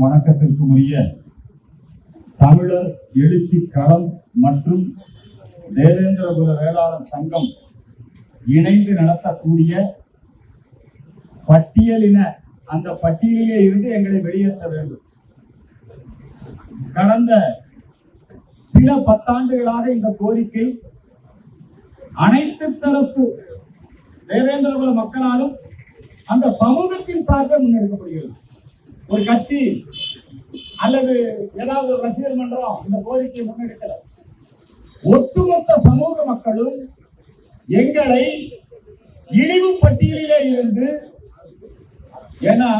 மதிப்பிற்கும் வணக்கத்திற்கும் உரிய தமிழர் எழுச்சி களம் மற்றும் தேவேந்திரபுர வேளாளர் சங்கம் இணைந்து நடத்தக்கூடிய பட்டியலின அந்த பட்டியலிலே இருந்து எங்களை வெளியேற்ற வேண்டும். கடந்த சில பத்தாண்டுகளாக இந்த கோரிக்கை அனைத்து தரப்பு தேவேந்திரபுர மக்களாலும் அந்த சமூகத்தின் சார்பில் முன்னெடுக்கப்படுகிறது. ஒரு கட்சி அல்லது ஏதாவது ஒரு ரசிகர் மன்றம் இந்த கோரிக்கையை முன்னெடுக்கல. ஒட்டுமொத்த சமூக மக்களும் எங்களை இழிவு பட்டியலிலே இருந்து ஏன்னா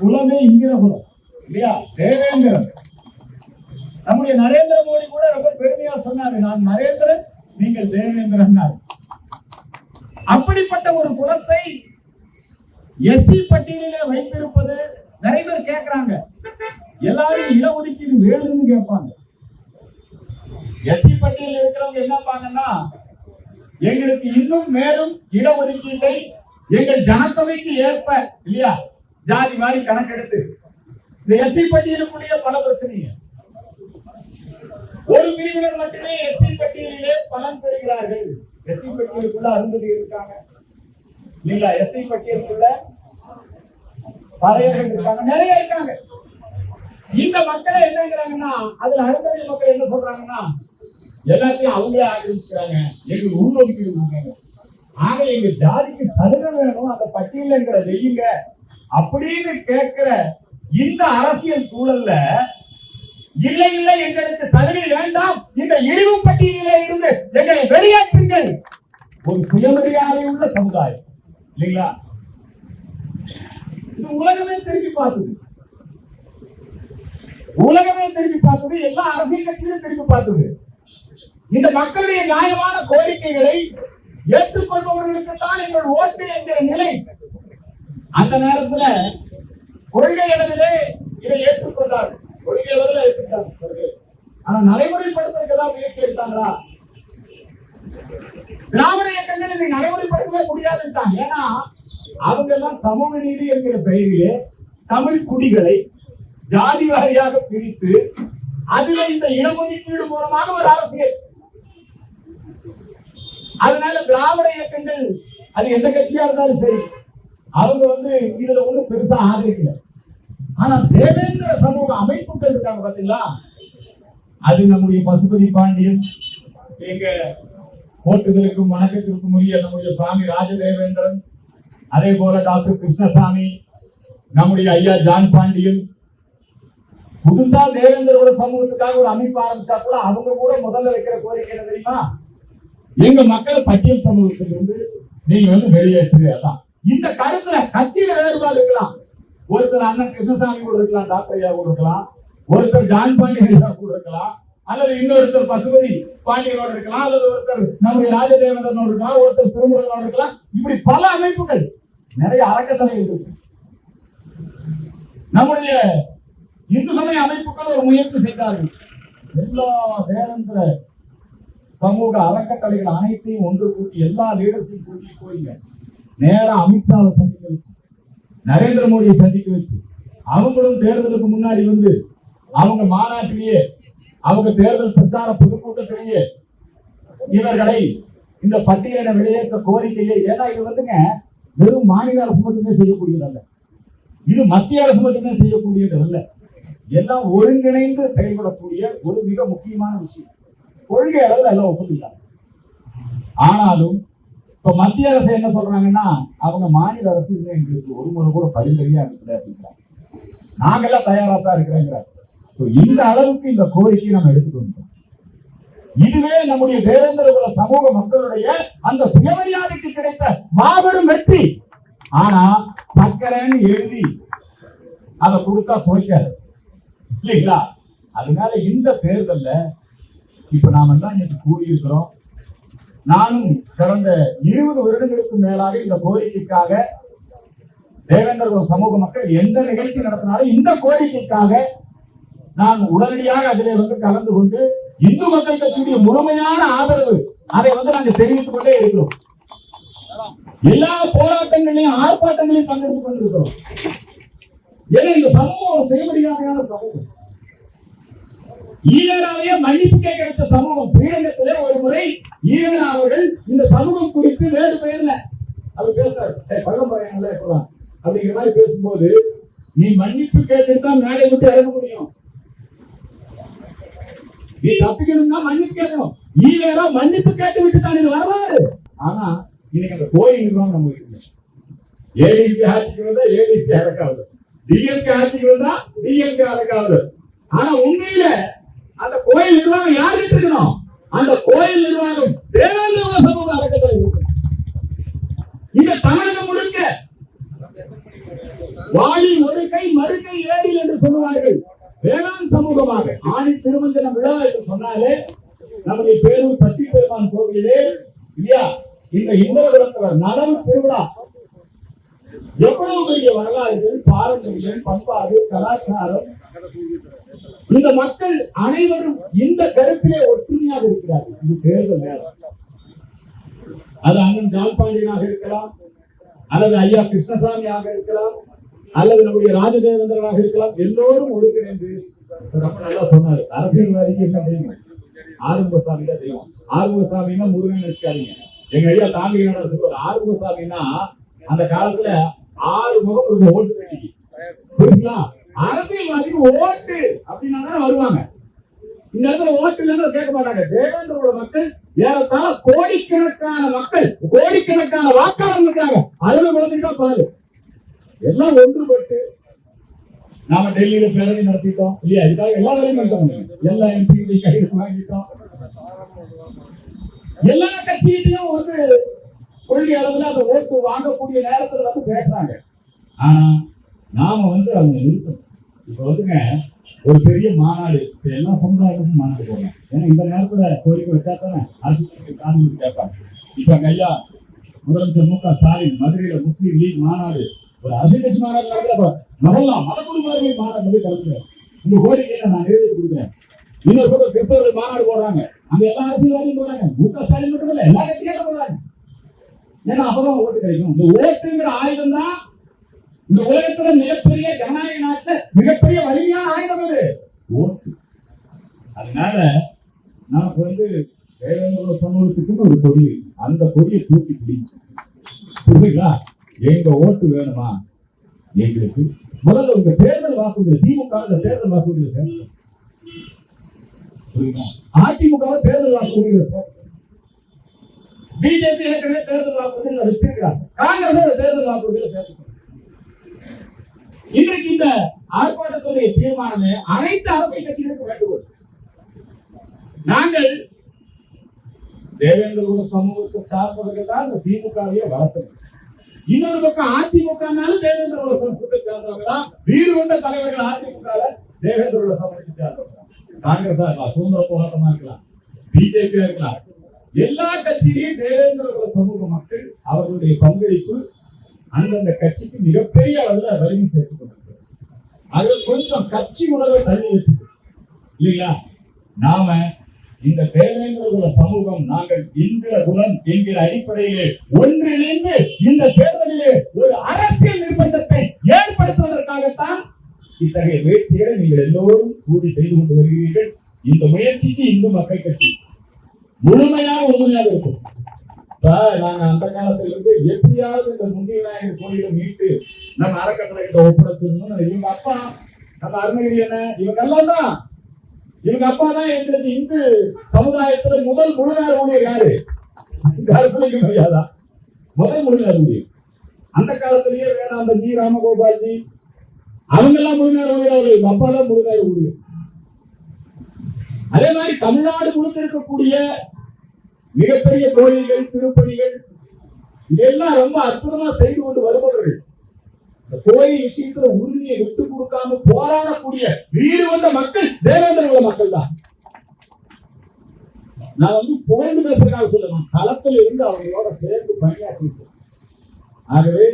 குலமே இங்கிற குலம் இல்லையா? தேவேந்திரன். நம்முடைய நரேந்திர மோடி கூட ரொம்ப பெருமையா சொன்னாரு நான் நரேந்திரன் நீங்கள் தேவேந்திரன் அப்படிப்பட்ட ஒரு குலத்தை எஸ்சி பட்டியலிலே வைத்திருப்பது நிறைய பேர் கேட்கறாங்க எல்லாரும் இடஒதுக்கீடு வேணும்னு கேட்பாங்க. எஸ்சி பட்டியல் இருக்கிறவங்க என்ன பாங்கன்னா எங்களுக்கு இன்னும் மேலும் இடஒதுக்கீட்டை எங்கள் ஜனத்தொகைக்கு ஏற்ப இல்லையா? ஜாதி மாதிரி கணக்கெடுத்து. இந்த எஸ்சி பட்டியலுக்குள்ளேயே பல பிரச்சனைங்க ஒரு பிரிவினர் மட்டுமே எஸ்சி பட்டியலிலே பலன் பெறுகிறார்கள். எஸ்சி பட்டியலுக்குள்ள அருந்ததி இருக்காங்க. இல்லைங்களா? எஸ்சி பட்டியலுக்குள்ள பறையர்கள் இருக்காங்க நிறைய இருக்காங்க. இந்த மக்களை என்னங்கிறாங்கன்னா அதுல அருந்ததி மக்கள் என்ன சொல்றாங்கன்னா எல்லாத்தையும் அவங்களே ஆக்கிரமிச்சுக்கிறாங்க. எங்களுக்கு உள்ஒதுக்கீடு கொடுங்க ஆக எங்க ஜாதிக்கு சலுகை வேணும் அந்த பட்டியலங்கிற வெய்யுங்க அப்படின்னு கேட்கிற இந்த அரசியல் சூழல்ல இல்லை இல்லை எங்களுக்கு சலுகை வேண்டாம். இந்த இழிவு பட்டியலிலே இருந்து எங்களை வெளியேற்றுங்கள். ஒரு சுயமரியாதை உள்ள சமுதாயம். இல்லைங்களா? உலகமே திரும்பி பார்த்தது. உலகமே திரும்பி பார்த்தது எல்லா அரசியல் கட்சிகளும் திரும்பி பார்த்தது. இந்த மக்களுடைய நியாயமான கோரிக்கைகளை ஏற்றுக்கொள்பவர்களுக்கு தான் எங்கள் ஓட்டு என்கிற நிலை. அந்த நேரத்துல கொள்கை அளவிலே இதை ஏற்றுக்கொண்டார். கொள்கை அளவில் ஏற்றுக்கொண்டார். ஆனா நடைமுறைப்படுத்துறதுக்கு முயற்சி எடுத்தாங்களா? திராவிட இயக்கங்கள் இதை நடைமுறைப்படுத்தவே முடியாதுட்டாங்க ஏன்னா அவங்க எல்லாம் சமூக நீதி என்கிற பெயரிலே தமிழ் குடிகளை ஜாதி வாரியாக பிரித்து அதுல இந்த இடஒதுக்கீடு மூலமாக ஒரு அரசியல். அதனால திராவிட இயக்கங்கள் அது எந்த கட்சியா இருந்தாலும் சரி அவங்க வந்து இதுல ஒண்ணும் பெருசா ஆதரிக்கல. ஆனா தேவேந்திர சமூக அமைப்புகள் இருக்காங்க பாத்தீங்களா? அது நம்முடைய பசுபதி பாண்டியன் எங்க ஓட்டுதலுக்கும் வணக்கத்திற்கும் உரிய நம்முடைய சுவாமி ராஜதேவேந்திரன் அதே போல டாக்டர் கிருஷ்ணசாமி நம்முடைய ஐயா ஜான் பாண்டியன் புதுசா தேவேந்திரோட சமூகத்துக்காக ஒரு அமைப்பு ஆரம்பிச்சா கூட அவங்க கூட முதல்ல வைக்கிற கோரிக்கை என்ன தெரியுமா? எங்க மக்கள் பட்டியல் சமூகத்திலிருந்து நீங்க வந்து வெளியேற்று அதான். இந்த கருத்துல கட்சியில வேறுபாடு இருக்கலாம். ஒருத்தர் அண்ணன் கிருஷ்ணசாமி கூட இருக்கலாம் டாக்டர் ஐயா கூட இருக்கலாம். ஒருத்தர் ஜான் பாண்டியன் கூட இருக்கலாம். அல்லது இன்னொருத்தர் பசுபதி பாண்டியனோட இருக்கலாம். அல்லது ஒருத்தர் நம்முடைய ராஜதேவனோட இருக்கலாம். ஒருத்தர் திருமுருகனோட இருக்கலாம். இப்படி பல அமைப்புகள். நிறைய அறக்கட்டளைகள் இருக்கு. நம்முடைய இந்து சமய அமைப்புகள் ஒரு முயற்சி செய்தார்கள். எல்லா வேதந்திர சமூக அறக்கட்டளைகள் அனைத்தையும் ஒன்று கூட்டி எல்லா லீடர்ஸையும் கூட்டி போயிங்க நேரம் அமித்ஷாவை சந்திக்க வச்சு நரேந்திர மோடியை சந்திக்க வச்சு அவங்களும் தேர்தலுக்கு முன்னாடி வந்து அவங்க மாநாட்டிலேயே அவங்க தேர்தல் பிரச்சார பொதுக்கூட்டத்திலேயே இவர்களை இந்த பட்டியலின வெளியேற்ற கோரிக்கையை ஏன்னா இது வந்துங்க வெறும் மாநில அரசு மட்டுமே செய்யக்கூடியது அல்ல. இது மத்திய அரசு மட்டுமே செய்யக்கூடியது அல்ல. எல்லாம் ஒருங்கிணைந்து செயல்படக்கூடிய ஒரு மிக முக்கியமான விஷயம். கொள்கை அளவில் எல்லாம் ஒப்புக்கலாம் ஆனாலும் இப்ப மத்திய அரசு என்ன சொல்றாங்கன்னா அவங்க மாநில அரசு இன்னும் எங்களுக்கு ஒரு முறை கூட பரிந்துரையா இருக்குது அப்படிங்கிறாங்க. நாங்கெல்லாம் தயாரா தான் இருக்கிறேங்கிறாங்க இந்த அளவுக்கு இந்த கோரிக்கையை நம்ம எடுத்துட்டு வந்தோம் இதுவே நம்முடைய தேவேந்திர குல சமூக மக்களுடைய அந்த சுயமரியாதைக்கு கிடைத்த மாபெரும் வெற்றி. ஆனா சக்கரைன்னு எழுதி அதை கொடுத்தா சுவைக்காது. இல்லைங்களா? அதனால இந்த தேர்தல்ல இப்ப நாம தான் இன்னைக்கு கூறியிருக்கிறோம் நானும் கடந்த இருபது வருடங்களுக்கு மேலாக இந்த கோரிக்கைக்காக தேவேந்திர குல சமூக மக்கள் எந்த நிகழ்ச்சி நடத்தினாலும் இந்த கோரிக்கைக்காக நான் உடனடியாக அதிலே வந்து கலந்து கொண்டு இந்து மக்கள் கட்சியுடைய முழுமையான ஆதரவு அதை வந்து நாங்க தெரிவித்துக் கொண்டே இருக்கிறோம். எல்லா போராட்டங்களையும் ஆர்ப்பாட்டங்களையும் பங்கெடுத்துக் கொண்டிருக்கிறோம். ஏன்னா இந்த சமூகம் ஒரு செய்யப்படியாத சமூகம். ஈழராவையே மன்னிப்பு கேட்க சமூகம். ஸ்ரீரங்கத்திலே ஒரு முறை ஈழரா அவர்கள் இந்த சமூகம் குறித்து வேறு பெயர்ல அவர் பேசுறாரு. "ஏய், இருக்கலாம் அப்படிங்கிற மாதிரி பேசும்போது நீ மன்னிப்பு கேட்டுட்டு தான் மேடை விட்டு இறங்க முடியும். நீ தப்பிக்கணும்னா மன்னிப்பு கேட்கணும். ஈழரா மன்னிப்பு கேட்டு விட்டு தான் இது வரலாறு ஆனா இன்னைக்கு அந்த கோயில் நிர்வாகம் நம்ம இருக்கு ஏடிபி ஆட்சிக்கு வந்தா ஏடிபி அடக்காது டிஎம்கே ஆட்சிக்கு வந்தா டிஎம்கே அடக்காது ஆனா உண்மையில அந்த கோயில் நிர்வாகம் யாருக்கு இருக்கணும் அந்த கோயில் நிர்வாகம் தேவேந்திர சமூக அடக்கத்தில் இங்க தமிழகம் முழுக்க வாயில் ஒரு கை மறு கை ஏறில் என்று சொல்லுவார்கள். வேளாண் சமூகமாக ஆணி திருமஞ்சன விழா என்று சொன்னாலே நம்முடைய பேரூர் சக்தி பெருமான் கோவிலே இல்லையா? இந்த இந்திரபுரத்துல நலம் திருவிழா. எவ்வளவு பெரிய வரலாறுகள் பாரம்பரியம் பண்பாடு கலாச்சாரம். இந்த மக்கள் அனைவரும் இந்த கருத்திலே ஒற்றுமையாக இருக்கிறார்கள். இது தேர்தல் நேரம் அது அண்ணன் ஜால்பாண்டியனாக இருக்கலாம் அல்லது ஐயா கிருஷ்ணசாமியாக இருக்கலாம் அல்லது நம்முடைய ராஜதேவேந்திரனாக இருக்கலாம். எல்லோரும் ஒருங்கிணைந்து ரொம்ப நல்லா சொன்னாரு. அரசியல்வாதிக்கு என்ன தெரியும் ஆறுமுகசாமி தான் தெய்வம். ஆறுமுகசாமின்னா முருகன் வச்சுக்காதீங்க எங்க ஐயா தாமிரநாதர் சொல்லுவார் ஆறுமுகசாமின்னா அந்த காலத்துல ஆறு முகம் ஒரு ஓட்டு பெட்டிக்கு. புரியுங்களா அரசியல்வாதிக்கு ஓட்டு அப்படின்னா தானே வருவாங்க. இந்த இடத்துல ஓட்டு இல்லைன்னு கேட்க மாட்டாங்க. தேவேந்திரோட மக்கள் ஏறத்தாழ கோடிக்கணக்கான மக்கள் கோடிக்கணக்கான வாக்காளர் இருக்காங்க அதுல குழந்தைங்க பாரு எல்லாம் ஒன்றுபட்டு நாம டெல்லியில பேரணி நடத்திட்டோம். இல்லையா? இதுக்காக எல்லா வேலையும் பண்ணிட்டோம். எல்லா எம்பி கையில் வாங்கிட்டோம். எல்லா கட்சியிலையும் வந்து கொள்கை அளவுல அந்த ஓட்டு வாங்கக்கூடிய நேரத்துல வந்து பேசுறாங்க. ஆனா நாம வந்து அவங்க நிறுத்தணும். இப்ப வந்துங்க ஒரு பெரிய மாநாடு இப்ப எல்லா சமுதாயமும் மாநாடு போடலாம். ஏன்னா இந்த நேரத்துல கோரிக்கை வச்சா தானே அரசு காரணம் கேட்பாங்க. இப்ப அங்க ஐயா முதலமைச்சர் மு க ஸ்டாலின் மதுரையில முஸ்லீம் லீக் மாநாடு ஒரு அரசியல் கட்சி மாநாடு நடக்கிறப்ப மகல்லாம் மதகுருமார்கள் மாநாடு வந்து கலந்துக்கிறேன் இந்த கோரிக்கையை நான் நிறைவேற்றி கொடுக்குறேன். இன்னொரு பக்கம் கிறிஸ்தவர்கள் மாநாடு போடுறாங்க. அங்க எல்லா அரசியல்வாதியும் போறாங்க. மு க ஸ்டாலின் மட்டும் இல்ல எல்லா கட்சியும் போறாங்க. ஏன்னா அப்பதான் ஓட்டு கிடைக்கும். இந்த ஓட்டுங்கிற ஆயுதம் தான் இந்த உலகத்துல மிகப்பெரிய ஜனநாயக நாட்டுல மிகப்பெரிய வலிமையான ஆயுதம் அது. ஓட்டு. அதனால நமக்கு வந்து வேலையோட சமூகத்துக்குன்னு ஒரு கொடி அந்த கொடியை தூக்கி பிடிக்கும் புரியுதுங்களா எங்க ஓட்டு வேணுமா? எங்களுக்கு முதல்ல உங்க தேர்தல் வாக்குறுதி திமுக தேர்தல் வாக்குறுதி சார் அதிமுக தேர்தல் வாக்குறுதி சார் பிஜேபி ஏற்கனவே தேர்தல் வாக்குறுதியில் வச்சிருக்கிறாங்க. காங்கிரஸ் தேர்தல் வாக்குறுதியில் சேர்த்துக்கணும் இன்றைக்கு இந்த ஆர்ப்பாட்டத்துடைய தீர்மானமே அனைத்து அரசியல் கட்சிகளுக்கும் வேண்டுகோள். நாங்கள் தேவேந்திர சமூகத்தை சார்ந்தவர்கள் தான் இந்த திமுகவையே வளர்த்தோம். இன்னொரு பக்கம் அதிமுகனாலும் தேவேந்திர சமூகத்தை சேர்ந்தவங்க வீடு கொண்ட தலைவர்கள் அதிமுக தேவேந்திர சமூகத்தை சேர்ந்தவங்க காங்கிரஸா இருக்கலாம் சுதந்திர போராட்டமா இருக்கலாம் பிஜேபியா இருக்கலாம். எல்லா கட்சியிலையும் தேவேந்திர குல சமூக மக்கள் அவர்களுடைய பங்களிப்பு அந்தந்த கட்சிக்கு மிகப்பெரிய அளவில் வலிமை சேர்த்துக் கொண்டிருக்கிறது. அது கொஞ்சம் கட்சி உணர்வை தள்ளி வச்சு இல்லைங்களா? நாம இந்த தேவேந்திர சமூகம் நாங்கள் இந்திர குலம் என்கிற அடிப்படையிலே ஒன்றிணைந்து இந்த தேர்தலிலே ஒரு அரசியல் நிர்பந்தத்தை ஏற்படுத்துவதற்காகத்தான் இத்தகைய முயற்சிகளை நீங்கள் எல்லோரும் கூடி செய்து கொண்டு வருகிறீர்கள். இந்த முயற்சிக்கு இந்து மக்கள் கட்சி முழுமையாக உறுதுணையாக இருக்கும். நாங்க அந்த காலத்திலிருந்து எப்படியாவது இந்த முந்தி விநாயகர் கோயிலை மீட்டு நம்ம அறக்கட்டளை ஒப்படைச்சிருந்தோம் இவங்க அப்பா நம்ம அருணகிரி என்ன இவங்க எல்லாம் தான் இவங்க அப்பா தான் எங்களுக்கு இந்து சமுதாயத்துல முதல் முழுநேர ஊழியர் யாரு? கருத்துலைக்கு மரியாதா முதல் முழுநேர ஊழியர். அந்த காலத்திலேயே வேணாம் ஜி ராமகோபால்ஜி அவங்க எல்லாம் முழுநேர ஊழியர் இவங்க அப்பா தான் முழுநேர ஊழியர். அதே மாதிரி தமிழ்நாடு முழுக்க இருக்கக்கூடிய மிகப்பெரிய கோயில்கள் திருப்பதிகள் இதெல்லாம் ரொம்ப அற்புதமா செய்து கொண்டு வருபவர்கள். கோயில் விஷயத்துல உரிமையை விட்டு கொடுக்காம போராடக்கூடிய வீடு வந்த மக்கள் தேவேந்திர உள்ள மக்கள் தான் நான் வந்து புகழ்ந்து பேசுறதுக்காக சொல்லணும். களத்தில் இருந்து அவங்களோட சேர்ந்து பணியாற்றிருக்கேன் ஆகவே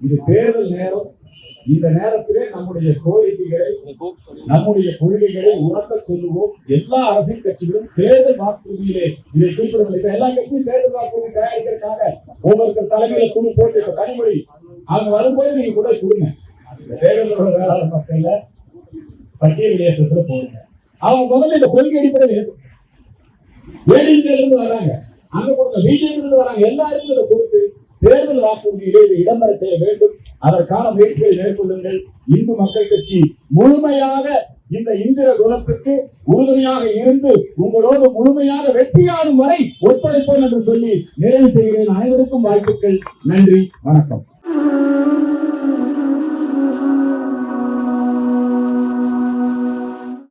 இது தேர்தல் நேரம். இந்த நேரத்திலே நம்முடைய கோரிக்கைகளை நம்முடைய கொள்கைகளை உறக்க சொல்லுவோம். எல்லா அரசியல் கட்சிகளும் தேர்தல் வாக்குறுதியிலே இதை குறிப்பிடவில்லை எல்லா கட்சியும் தேர்தல் வாக்குறுதி தயாரிக்கிறதுக்காக ஒவ்வொருத்தர் தலைமையில குழு போட்டு கனிமொழி அவங்க வரும்போது நீங்க கூட கொடுங்க. இந்த வேளாண் மக்கள்ல பட்டியல் இயக்கத்துல போடுங்க. அவங்க முதல்ல இந்த கொள்கை அடிப்படையில் ஏற்று இருந்து வராங்க அங்க கொடுத்த பிஜேபி இருந்து வராங்க எல்லாருக்கும் இதை கொடுத்து தேர்தல் வாக்குறுதியிலே இதை இடம்பெற செய்ய வேண்டும். அதற்கான முயற்சிகளை மேற்கொள்ளுங்கள். இந்து மக்கள் கட்சி முழுமையாக இந்த இந்திர குலத்துக்கு உறுதுணையாக இருந்து உங்களோடு முழுமையாக வெற்றியாடும் வரை ஒத்துழைப்போம் என்று சொல்லி நிறைவு செய்கிறேன். அனைவருக்கும் வாழ்த்துக்கள். நன்றி. வணக்கம்.